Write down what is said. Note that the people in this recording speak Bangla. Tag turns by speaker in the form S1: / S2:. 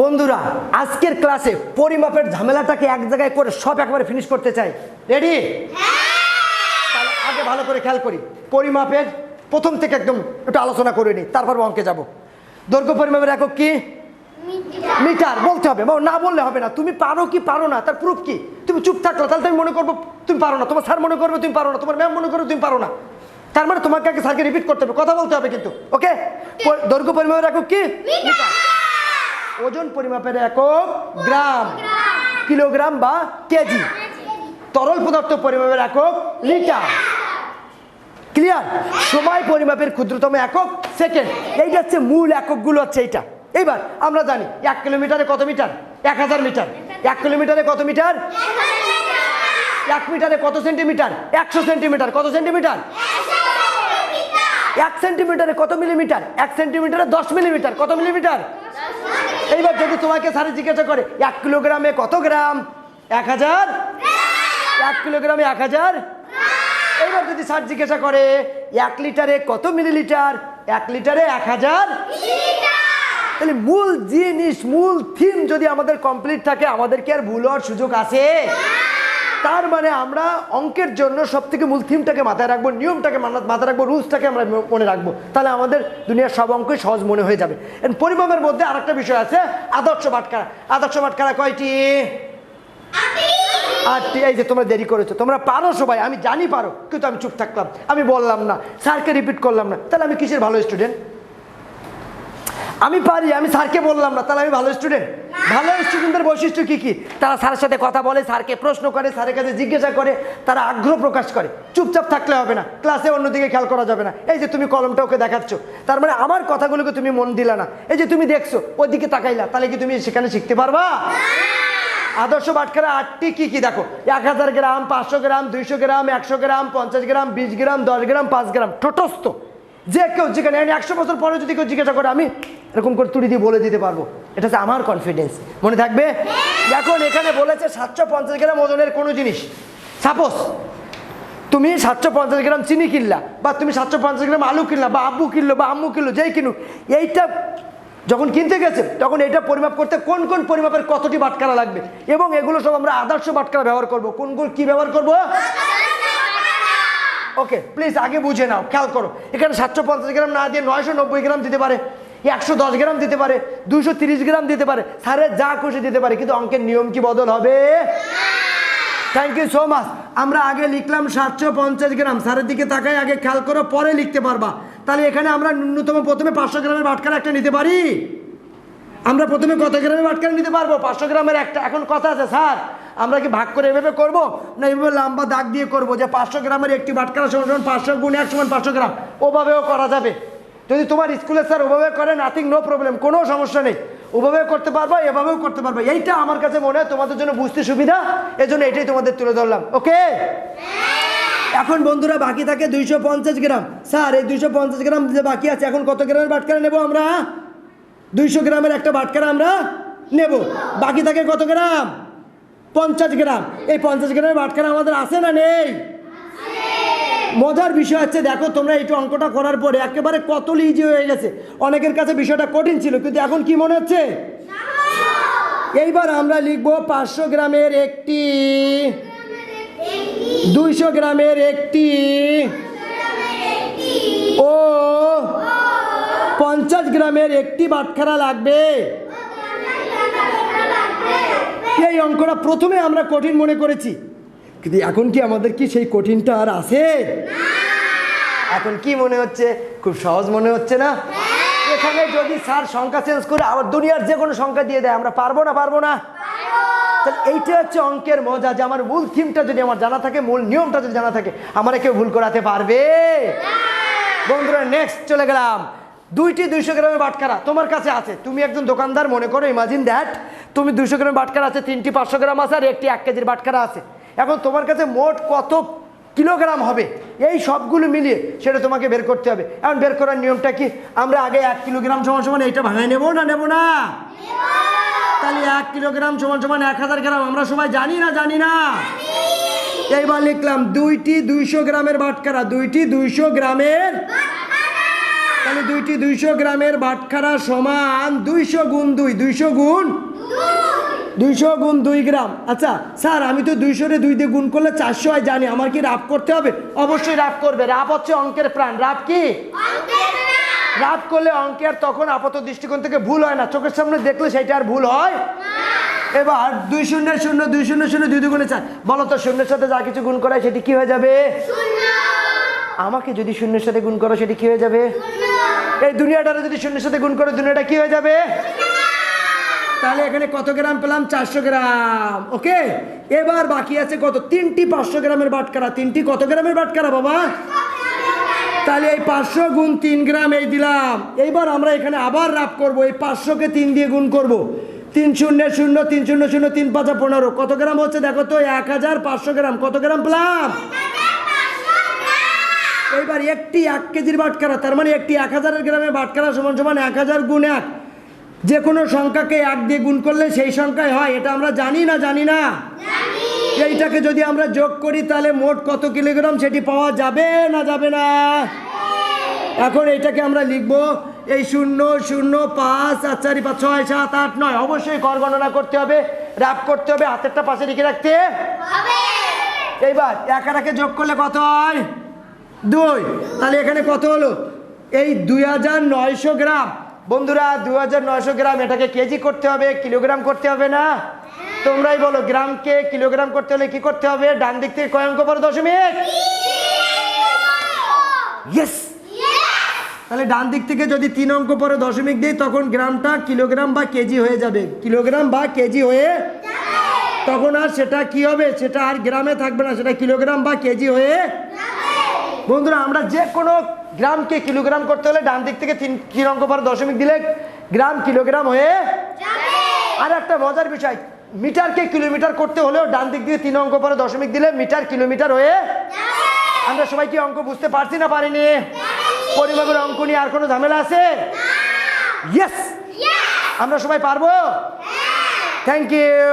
S1: বন্ধুরা আজকের ক্লাসে পরিমাপের ঝামেলাটাকে এক জায়গায় করে সব একবারে ফিনিশ করতে চাই। রেডি তাহলে আগে ভালো করে খেয়াল করি। পরিমাপের প্রথম থেকে একদম একটু আলোচনা করে নিই তারপর অঙ্কে যাব। দৈর্ঘ্য পরিমাপের একক কি? মিটার। বলতে হবে। বাবা, না বললে হবে না। তুমি পারো কি পারো না? তার প্রুফ কি? তুমি চুপ থাকল তাহলে তুমি মনে করব তুমি পারো না। তোমার স্যার মনে করবে তুমি পারো না। তোমার ম্যাম মনে করবে তুমি পারো না। তার মানে তোমাকে আগে স্যারকে রিপিট করতে হবে। কথা বলতে হবে কিন্তু ওকে দৈর্ঘ্য পরিমাপের একক কি? মিটার। ওজন পরিমাপের একক গ্রাম। কিলোগ্রাম বা কেজি। তরল পদার্থ পরিমাপের একক লিটার। ক্লিয়ার সময় পরিমাপের ক্ষুদ্রতম একক সেকেন্ড এইটা হচ্ছে মূল এককগুলো হচ্ছে এইটা। এইবার আমরা জানি, এক কিলোমিটারে কত মিটার? এক হাজার মিটার। এক কিলোমিটারে কত মিটার? এক মিটারে কত সেন্টিমিটার? একশো সেন্টিমিটার। কত সেন্টিমিটার? এক সেন্টিমিটারে কত মিলিমিটার? এক সেন্টিমিটারে দশ মিলিমিটার। কত মিলিমিটার? এইবার যদি তোমাকে স্যারে জিজ্ঞাসা করে, এক কিলোগ্রামে কত গ্রাম? এক হাজার? এক কিলোগ্রামে এক হাজার? এইবার যদি স্যার জিজ্ঞাসা করে, এক লিটারে কত মিলিলিটার? এক লিটারে এক হাজার? তাহলে মূল জিনিস, মূল থিম যদি আমাদের কমপ্লিট থাকে আমাদেরকে আর ভুল হওয়ার সুযোগ আছে? তার মানে আমরা অঙ্কের জন্য সব থেকে মূল থিমটাকে মাথায় রাখব নিয়মটাকে মাথায় রাখব রুলসটাকে আমরা মনে রাখব। তাহলে আমাদের দুনিয়ার সব অঙ্কই সহজ মনে হয়ে যাবে। And পরিমাপের মধ্যে আরেকটা বিষয় আছে আদর্শ বাটকারা আদর্শ বাটকারা কয়টি? আটটি। এই যে তোমরা দেরি করেছ। তোমরা পারো সবাই আমি জানি পারো কিন্তু আমি চুপ থাকলাম। আমি বললাম না স্যারকে রিপিট করলাম না। তাহলে আমি কিসের ভালো স্টুডেন্ট আমি পারি আমি স্যারকে বললাম না তাহলে আমি ভালো স্টুডেন্ট ভালো স্টুডেন্টদের বৈশিষ্ট্য কি কি? তারা স্যারের সাথে কথা বলে স্যারকে প্রশ্ন করে স্যারের কাছে জিজ্ঞাসা করে তারা আগ্রহ প্রকাশ করে। চুপচাপ থাকলে হবে না ক্লাসে অন্যদিকে খেয়াল করা যাবে না। এই যে তুমি কলমটা ওকে দেখাচ্ছ তার মানে আমার কথাগুলোকে তুমি মন দিলা না। এই যে তুমি দেখছ ওদিকে তাকাইলা তাহলে কি তুমি সেখানে শিখতে পারবা? আদর্শ বাটখারা আটটি কি কি দেখো? এক হাজার গ্রাম পাঁচশো গ্রাম দুইশো গ্রাম একশো গ্রাম পঞ্চাশ গ্রাম বিশ গ্রাম দশ গ্রাম পাঁচ গ্রাম টোটস্থ যে কেউ যেখানে একশো বছর পরে যদি কেউ জিজ্ঞাসা করে আমি এরকম করে তুড়ি দিয়ে বলে দিতে পারব। এটা হচ্ছে আমার কনফিডেন্স মনে থাকবে? এখন এখানে বলেছে সাতশো পঞ্চাশ গ্রাম ওজনের কোনো জিনিস। সাপোজ তুমি সাতশো পঞ্চাশ গ্রাম চিনি কিনলা বা তুমি সাতশো পঞ্চাশ গ্রাম আলু কিনলা বা আব্বু কিনলো বা আম্মু কিনলো যেই কিনুক এইটা যখন কিনতে গেছে তখন এটা পরিমাপ করতে কোন কোন পরিমাপের কতটি বাটকারা লাগবে? এবং এগুলো সব আমরা আদর্শ বাটকারা ব্যবহার করব। কোনগুলো কি ব্যবহার করব? ওকে প্লিজ আগে বুঝে নাও খেয়াল করো। এখানে সাতশো পঞ্চাশ গ্রাম না দিয়ে নয়শো নব্বই গ্রাম দিতে পারে। একশো দশ গ্রাম দিতে পারে দুশো তিরিশ গ্রাম দিতে পারে। স্যারের যা খুশি দিতে পারে, কিন্তু অঙ্কের নিয়ম কি বদল হবে? থ্যাংক ইউ সো মাচ আমরা আগে লিখলাম সাতশো পঞ্চাশ গ্রাম। স্যারের দিকে তাকাই আগে খেয়াল করো, পরে লিখতে পারবা। তাহলে এখানে আমরা ন্যূনতম প্রথমে পাঁচশো গ্রামের বাটকারা একটা নিতে পারি? আমরা প্রথমে কত গ্রামের বাটকারা নিতে পারব? পাঁচশো গ্রামের একটা। এখন কথা আছে, স্যার। আমরা কি ভাগ করে এভাবে করব? না এভাবে লম্বা দাগ দিয়ে করব যে পাঁচশো গ্রামের একটি বাটকারা সমান সমান পাঁচশো গুণ এক সমান পাঁচশো গ্রাম। ওভাবেও করা যাবে। যদি তোমার স্কুলে স্যার ওভাবে করে নাথিং নো প্রবলেম কোনো সমস্যা নেই। ওভাবে করতে পারবা, এভাবেও করতে পারবা। এইটা আমার কাছে মনে হয় তোমাদের জন্য বুঝতে সুবিধা, এজন্য এটাই তোমাদের তুলে ধরলাম। ওকে? এখন বন্ধুরা বাকি থাকে দুইশো পঞ্চাশ গ্রাম। স্যার, এই দুইশো পঞ্চাশ গ্রাম যে বাকি আছে, এখন কত গ্রামের বাটকারা নেব আমরা? দুইশো গ্রামের একটা বাটকারা আমরা নেব। বাকি থাকে কত গ্রাম? পঞ্চাশ গ্রাম। এই পঞ্চাশ গ্রামের বাটকারা আমাদের আছে না নেই? মজার বিষয় হচ্ছে, দেখো তোমরা এই অঙ্কটা করার পরে একেবারে কত ইজি হয়ে গেছে। অনেকের কাছে বিষয়টা কঠিন ছিল, কিন্তু এখন কি মনে হচ্ছে? এইবার আমরা লিখব পাঁচশো গ্রামের একটি, দুইশো গ্রামের একটি, ও, পঞ্চাশ গ্রামের একটি বাটখারা লাগবে। এই অঙ্কটা প্রথমে আমরা কঠিন মনে করেছি। কিন্তু এখন কি আমাদের কি সেই কঠিনটা আর আছে? এখন কি মনে হচ্ছে? খুব সহজ মনে হচ্ছে না? এখানে যদি স্যার সংখ্যা চেঞ্জ করে আবার দুনিয়ার যে কোনো সংখ্যা দিয়ে দেয়, আমরা পারব না পারব না? তাহলে এইটা হচ্ছে অঙ্কের মজা যে আমার মূল থিমটা যদি আমার জানা থাকে, মূল নিয়মটা যদি জানা থাকে, আমারে কেউ ভুল করাতে পারবে? বন্ধুরা নেক্সট চলে গেলাম। দুইটি দুইশো গ্রামের বাটখারা তোমার কাছে আছে। তুমি একজন দোকানদার, মনে করো ইমাজিন দ্যাট তুমি দুইশো গ্রামের বাটখারা আছে, তিনটি পাঁচশো গ্রাম আছে, আর একটি এক কেজির বাটখারা আছে। এখন তোমার কাছে মোট কত কিলোগ্রাম হবে? এই সবগুলো মিলিয়ে সেটা তোমাকে বের করতে হবে। এখন বের করার নিয়মটা কি? আমরা আগে এক কিলোগ্রাম সমান সমান এইটা ভাঙায় নেব না নেব না? তাহলে এক কিলোগ্রাম সমান সমান এক হাজার গ্রাম আমরা সবাই জানি না জানি না? এইবার লিখলাম, দুইটি দুইশো গ্রামের বাটখারা, দুইটি দুইশো গ্রামের তাহলে দুইটি দুইশো গ্রামের বাটখারা সমান দুইশো গুণ দুই, দুইশো গুণ দুইশো গুণ দুই গ্রাম। আচ্ছা স্যার আমি তো দুইশোরে দুই দিয়ে গুণ করলে চারশো হয় জানি। আমার কি রাফ করতে হবে? অবশ্যই রাফ করবে। রাফ হচ্ছে অঙ্কের প্রাণ। রাফ কি? রাফ করলে অঙ্কের তখন আপাত দৃষ্টিকোণ থেকে ভুল হয় না। চোখের সামনে দেখলে সেটা আর ভুল হয়? এবার দুই শূন্য শূন্য দুই শূন্য শূন্য দুই দুগুণে চার। বলো তো শূন্যের সাথে যা কিছু গুণ করায় সেটি কি হয়ে যাবে? আমাকে যদি শূন্যের সাথে গুণ করো সেটি কি হয়ে যাবে? এই দুনিয়াটারে যদি শূন্যের সাথে গুণ করো দুনিয়াটা কি হয়ে যাবে? তাহলে এখানে কত গ্রাম পেলাম? চারশো গ্রাম। ওকে? এবার বাকি আছে কত? তিনটি পাঁচশো গ্রামের বাটকারা তিনটি কত গ্রামের বাটকারা বাবা? তাহলে এই পাঁচশো গুণ তিন গ্রাম এই দিলাম। এইবার আমরা এখানে আবার রাপ করব। এই পাঁচশোকে তিন দিয়ে গুণ করব। তিন শূন্য শূন্য, তিন শূন্য শূন্য, তিন পাঁচা পনেরো। কত গ্রাম হচ্ছে দেখো তো? এক হাজার পাঁচশো গ্রাম। কত গ্রাম পেলাম? এইবার একটি এক কেজির বাটখারা। তার মানে একটি এক হাজারের গ্রামের বাটখারা সমান সমান এক হাজার গুণ এক। যে কোনো সংখ্যাকে এক দিয়ে গুণ করলে সেই সংখ্যায় হয়। এটা আমরা জানি না জানি না? এইটাকে যদি আমরা যোগ করি তাহলে মোট কত কিলোগ্রাম সেটি পাওয়া যাবে না যাবে না? এখন এইটাকে আমরা লিখব এই শূন্য শূন্য পাঁচ আর চারি পাঁচ ছয় সাত আট নয়। অবশ্যই কর গণনা করতে হবে রাপ করতে হবে হাতেরটা পাশে লিখে রাখতে। এইবার এক আর একে যোগ করলে কত হয়? দুই। তাহলে এখানে কত হলো? এই দুই হাজার নয়শো গ্রাম। বন্ধুরা দু হাজার নয়শো গ্রাম, এটাকে কেজি করতে হবে, কিলোগ্রাম করতে হবে না? তোমরাই বলো, গ্রামকে কিলোগ্রাম করতে হলে কি করতে হবে? ডান দিক থেকে কয় অঙ্ক দশমিক? ইয়েস তাহলে ডান দিক থেকে যদি তিন অঙ্ক পরে দশমিক দিই, তখন গ্রামটা কিলোগ্রাম বা কেজি হয়ে যাবে। কিলোগ্রাম বা কেজি হয়ে তখন আর সেটা কি হবে? সেটা আর গ্রামে থাকবে না, সেটা কিলোগ্রাম বা কেজি হয়ে বন্ধুরা আমরা যে কোনো গ্রামকে কিলোগ্রাম করতে হলে ডান দিক থেকে তিন তিন অঙ্ক পর দশমিক দিলে গ্রাম কিলোগ্রাম হয়ে আর একটা মজার বিষয় মিটারকে কিলোমিটার করতে হলেও ডান দিক দিয়ে তিন অঙ্ক পরে দশমিক দিলে মিটার কিলোমিটার হয়ে আমরা সবাই কি অঙ্ক বুঝতে পারছি না পারিনি? পরিমাপের অঙ্ক নিয়ে আর কোনো ঝামেলা আছে? ইয়েস আমরা সবাই পারব? Thank you